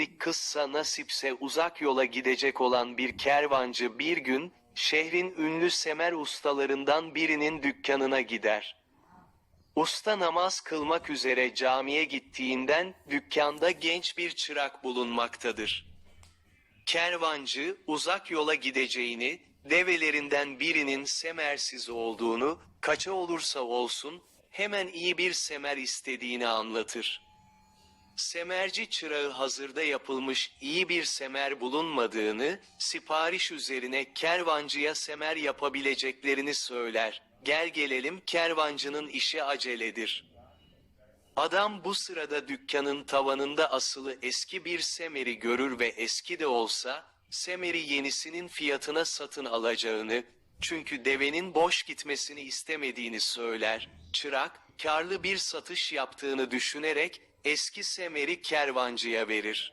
saatlik kızsa nasipse uzak yola gidecek olan bir kervancı bir gün, şehrin ünlü semer ustalarından birinin dükkanına gider. Usta namaz kılmak üzere camiye gittiğinden dükkanda genç bir çırak bulunmaktadır. Kervancı uzak yola gideceğini, develerinden birinin semersiz olduğunu, kaça olursa olsun hemen iyi bir semer istediğini anlatır. Semerci çırağı hazırda yapılmış iyi bir semer bulunmadığını, sipariş üzerine kervancıya semer yapabileceklerini söyler. Gel gelelim kervancının işi aceledir. Adam bu sırada dükkanın tavanında asılı eski bir semeri görür ve eski de olsa, semeri yenisinin fiyatına satın alacağını, çünkü devenin boş gitmesini istemediğini söyler. Çırak, karlı bir satış yaptığını düşünerek, eski semeri kervancıya verir.